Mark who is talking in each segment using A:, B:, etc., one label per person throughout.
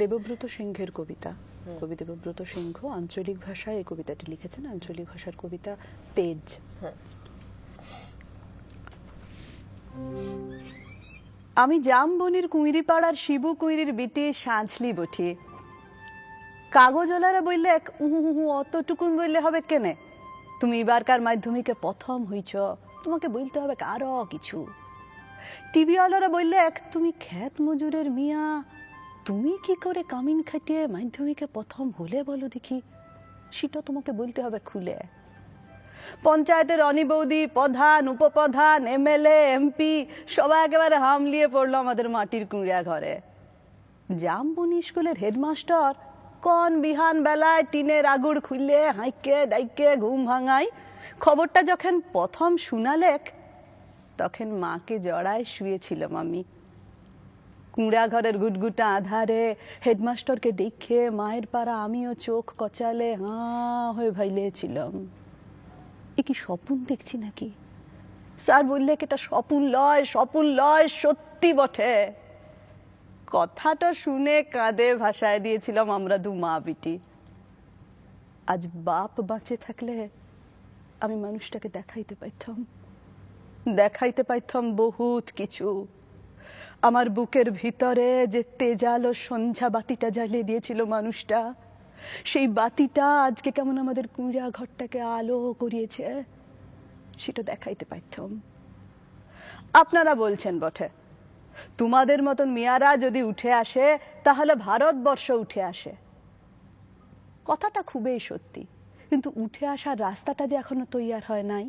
A: দেবব্রত সিংহের কবিতা। কবি দেবব্রত সিংহ আঞ্চলিক ভাষায় এই কবিতাটি লিখেছেন। আঞ্চলিক ভাষার কবিতা তেজ। আমি জামবনির কুঁইরিপাড়ার শিবু কুঁইরির বিটি সাঁঝলি বটি। কাগজওয়ালারা বললে এক উহু উহু অতটুকুন বললে হবে কেনে? তুমি এবারকার মাধ্যমিকে প্রথম হইছ তোমাকে বলতে হবে আরও কিছু। টিভিওয়ালারা বললে এক তুমি খ্যাত মজুরের মিয়া তুমি কি করে কামিন খাটিয়ে মাধ্যমিকে প্রথম হলে বলো দেখি? সেটা তোমাকে বলতে হবে খুলে। পঞ্চায়েতের অনি বৌদি, প্রধান, উপপ্রধান, এমএলএ, এমপি, সবাই একেবারে হামলিয়ে পড়ল আমাদের মাটির কুঁড়িয়া ঘরে। জামবনি স্কুলের হেডমাস্টার কোন বিহান বেলায় টিনের আগুড় খুললে হাইকে ডাইকে ঘুম ভাঙাই খবরটা যখন প্রথম শুনালেক, তখন মাকে জড়ায় শুয়েছিলাম আমি। কুঁড়া ঘরের গুটগুটা আধারে। হেডমাস্টারকে দেখে মায়ের পাড়া আমিও চোখ কচালে, হাঁ হয়ে ভাইলেছিলাম। এ কি স্বপ্ন দেখছি নাকি? স্যার বললে এটা স্বপ্ন লয় স্বপ্ন লয়, সত্যি বটে। কথাটা শুনে কাঁদে ভাষায় দিয়েছিলাম আমরা দু মা বিটি। আজ বাপ বাঁচে থাকলে আমি মানুষটাকে দেখাইতে পাইতাম। দেখাইতে পাইতাম বহুত কিছু। আমার বুকের ভিতরে যে তেজালো সন্ধ্যা বাতিটা জ্বালিয়ে দিয়েছিল মানুষটা, সেই বাতিটা আজকে কেমন আমাদের কুঁড়া ঘরটাকে আলো করিয়েছে, সেটা দেখাইতে পারতাম। আপনারা বলছেন বটে, তোমাদের মতন মেয়ারা যদি উঠে আসে, তাহলে ভারতবর্ষ উঠে আসে। কথাটা খুবই সত্যি, কিন্তু উঠে আসার রাস্তাটা যে এখনও তৈয়ার হয় নাই।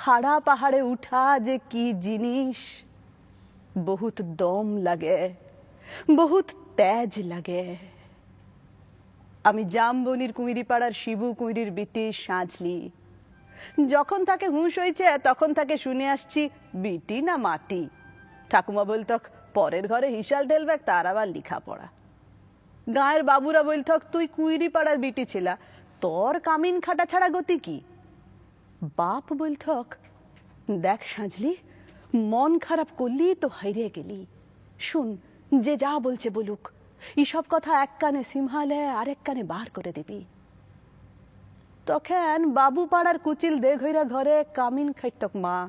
A: খাড়া পাহাড়ে উঠা যে কি জিনিস বহুত দম লাগে, বহুত তেজ লাগে। আমি জামবনির কুঁইরিপাড়ার শিবু কুঁইরির বিটি সাঁঝলি যখন তাকে হুঁশ হয়েছে তখন তাকে শুনে আসছি, বিটি না মাটি? ঠাকুমা বলতক, পরের ঘরে হিসাল ঢেলবে তার আবার লিখা পড়া গায়ের বাবুরা বলতক, তুই কুইরি পাড়ার বিটি ছিলা, তোর কামিন খাটা ছাড়া গতি কি? বাপ বলতক, দেখ সাজলি মন খারাপ করলি তো হাইরে গেলি। শুন, যে যা বলছে বলুক, এসব কথা এক কানে সিমহালে আর এক কানে বার করে দিবি। তখন বাবু পাড়ার কুচিল দেঘইরা ঘরে কামিন খাইতক মা।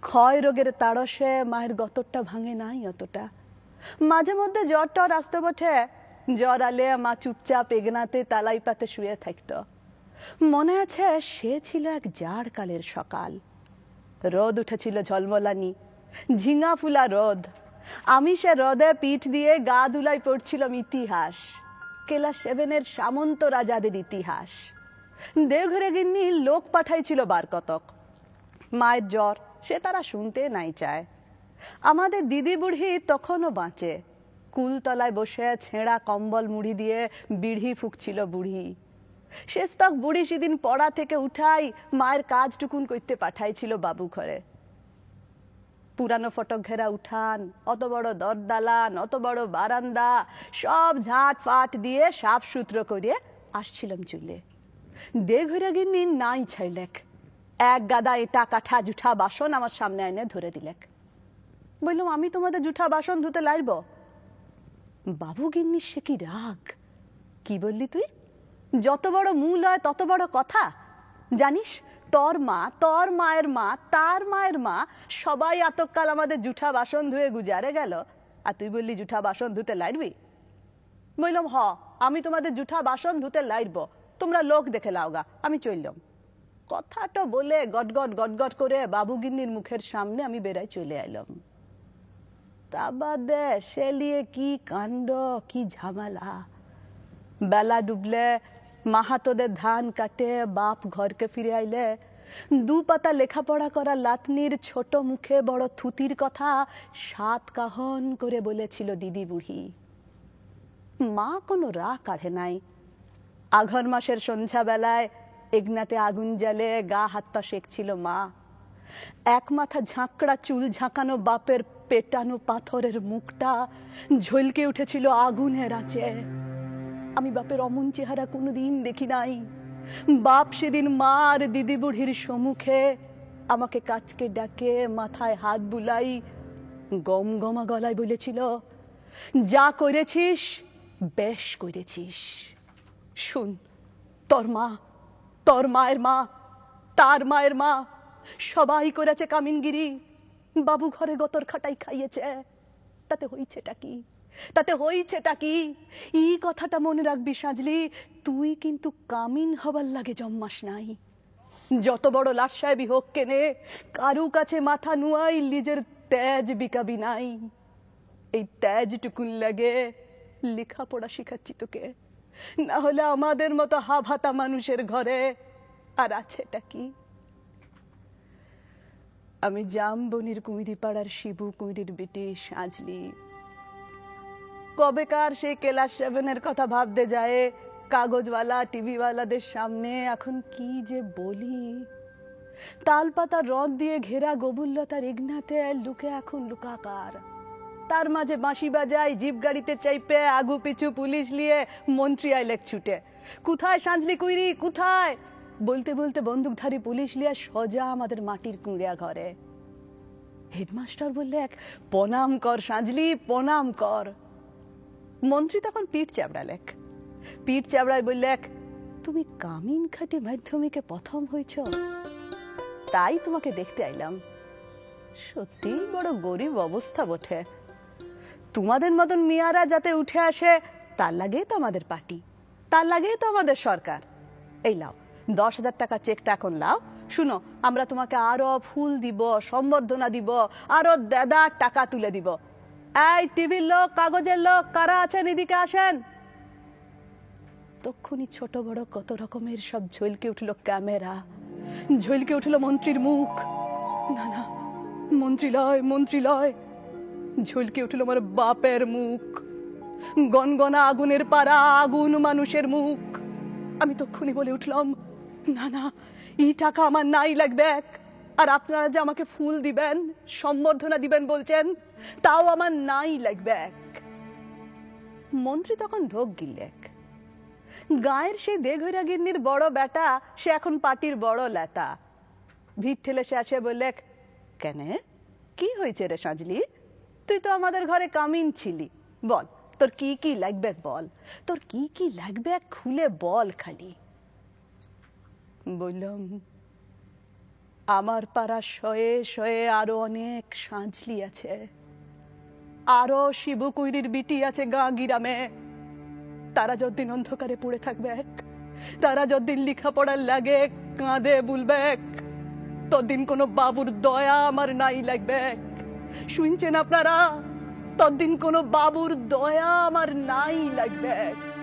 A: ক্ষয় রোগের তাড়সে মায়ের গতরটা ভাঙে নাই অতটা। মাঝে মধ্যে জ্বর টর আসতে বটে, জ্বর আলে মা চুপচাপ এগনাতে তালাই পাতে শুয়ে থাকত। মনে আছে সে ছিল এক জাড় কালের সকাল। রোদ উঠেছিল ঝলমলানি। ঝিঙা ফুলা রোদ। আমি সে রোদে পিঠ দিয়ে গা দুলাই পড়ছিলাম ইতিহাস। কেলা সেভেনের সামন্ত রাজাদের ইতিহাস। দেওঘরে গিন্নি লোক পাঠাইছিল বার কতক। মায়ের জ্বর, সে তারা শুনতে নাই চায়। আমাদের দিদি বুড়ি তখনও বাঁচে। কুলতলায় বসে ছেঁড়া কম্বল মুড়ি দিয়ে বিড়ি ফুকছিল বুড়ি। শেষ তক বুড়ি সেদিন পড়া থেকে উঠাই মায়ের কাজটুকুন করতে পাঠাইছিল বাবু ঘরে। পুরানো ফটক ঘেরা উঠান, অত বড় দরদালান, অত বড় বারান্দা, সব ঝাঁট ফাট দিয়ে সাফ সূত্র করে আসছিলাম চুলে। দে ঘুরে গিন্নি নাই ছাইলেক এক গাদা এটা কাঠা জুঠা বাসন আমার সামনে এনে ধরে দিলেক। বললাম, আমি তোমাদের জুঠা বাসন ধুতে লাইব? বাবু গিন্নি, সে কি রাগ? কি বললি তুই? যত বড় মূল হয়, তত বড় কথা। জানিস, তোর মা, তোর মায়ের মা, তার মায়ের মা, সবাই আতকাল আমাদের জুঠা বাসন ধুয়ে গুজারে গেল। আর তুই বললি, জুঠা বাসন ধুতে লাইবি বললাম, হ, আমি তোমাদের জুঠা বাসন ধুতে লাইব তোমরা লোক দেখে লাওগা, আমি চললাম। কথাটা বলে গটগট গটগট করে বাবুগিন্নির মুখের সামনে আমি বেড়াই চলে এলাম। তা বাদে সে লিয়ে কি কাণ্ড, কি ঝামেলা? বেলা ডুবলে মাহাতোদের ধান কাটে, বাপ ঘরকে ফিরে আইলে। দু পাতা লেখাপড়া করা লাতনির ছোট মুখে বড় থুতির কথা সাত কাহন করে বলেছিল দিদি বুড়ি। মা কোনো রা কাঢ়ে নাই। আঘর মাসের সন্ধ্যা বেলায় এগনাতে আগুন জ্বালে গা হাত পা সেকছিল মা। এক মাথা ঝাঁকড়া চুল ঝাঁকানো বাপের পেটানো পাথরের মুখটা ঝলকে উঠেছিল আগুনের আঁচে। আমি বাপের অমন চেহারা কোনোদিন দেখি নাই। বাপ সেদিন মা আর দিদি বুড়ির সম্মুখে আমাকে কাচকে ডাকে, মাথায় হাত বুলাই, গম গমা গলায় বলেছিল, যা করেছিস, বেশ করেছিস। শুন, তোর মা, তোর মায়ের মা, তার মায়ের মা, সবাই করেছে কামিনগিরি। বাবু ঘরে গতর খাটাই খাইয়েছে। তাতে হইছেটা কি? তাতে হইছেটা কি? এই কথাটা মনে রাখবি সাজলি, তুই কিন্তু কামিন হবার লাগে জম্মাস নাই। যত বড় লাট সাহেবই হোক কেনে, কারু কাছে মাথা নুয়াই নিজের তেজ বিকাবি নাই। এই তেজটুকুন লাগে লেখাপড়া শিখাচ্ছি তোকে। না হলে আমাদের মতো হাভাতা মানুষের ঘরে আর আছেটা কি? আমি জামবনির কুমিরি পাড়ার শিবু কুমিরির বেটি সাজলি। কবেকার সেই ক্লাস সেভেনের কথা ভাবতে যায়। কাগজওয়ালা, টিভিওয়ালাদের সামনে এখন কি যে বলি। তালপাতা রদ দিয়ে ঘেরা গবুল্লতার ইগনাতে লুকে এখন লুকাকার। তার মাঝে বাঁশি বাজায়, জিপ গাড়িতে চাইপে, আগু পিছু পুলিশ নিয়ে মন্ত্রী আইলেক ছুটে। কোথায় সাঁজলি কুইরি, কোথায়? বলতে বলতে বন্দুকধারী পুলিশ লিয়ে সোজা আমাদের মাটির কুঁড়িয়া ঘরে। হেডমাস্টার বললে এক প্রণাম কর সাঁজলি প্রণাম কর। মন্ত্রী তখন পিঠ চাবড়ালেক পিঠ চাবড়ায় বললে তুমি কামিন খাটি মাধ্যমিকে প্রথম হয়েছ। তাই তোমাকে দেখতে আইলাম। সত্যি বড় গরিব অবস্থা বটে। তোমাদের মতন মিয়ারা যাতে উঠে আসে, তার লাগে তো আমাদের পার্টি। তার লাগে তো আমাদের সরকার। এই লাও দশ হাজার টাকা চেকটা এখন লাও শুনো, আমরা তোমাকে আরও ফুল দিব, সম্বর্ধনা দিব আরও দেদা টাকা তুলে দিব। এই টিভির লোক, কাগজের লোক, কারা আছেন? এদিকে আসেন। তক্ষুনি ছোট বড় কত রকমের সব ঝলকে উঠল ক্যামেরা। ঝলকে উঠল মন্ত্রীর মুখ। না না মন্ত্রী লয় মন্ত্রী লয় ঝলকে উঠল আমার বাপের মুখ। গনগনা আগুনের পাড়া, আগুন মানুষের মুখ। আমি তক্ষুনি বলে উঠলাম, না না ই টাকা আমার নাই লাগবে এক। আর আপনারা যে আমাকে ফুল দিবেন, সম্বর্ধনা দিবেন বলছেন, তাও আমার নাই লাগবে এক মন্ত্রী তখন ঢোক গিল্লেক গায়ের সেই দেঘইরা গিন্নির বড় বেটা সে এখন পাটির বড় লেতা ভিড় ঠেলে সে আসে বললে, কেনে? কি হয়েছে রে সাজলি? তুই তো আমাদের ঘরে কামিন ছিলি। বল, তোর কি কি লাগবে বল? তোর কি কি লাগবে খুলে বল খালি। বললাম আমার পাড়া শয়ে শয়ে আরও অনেক সাঁঝলি আছে আরও শিবু কুইরির বিটি আছে গা গিরামে। তারা যতদিন অন্ধকারে পড়ে থাকবে, তারা যতদিন লেখাপড়ার লাগে কাঁদে বুলবে ততদিন কোনো বাবুর দয়া আমার নাই লাগবে। শুনছেন আপনারা? ততদিন কোনো বাবুর দয়া আমার নাই লাগবে।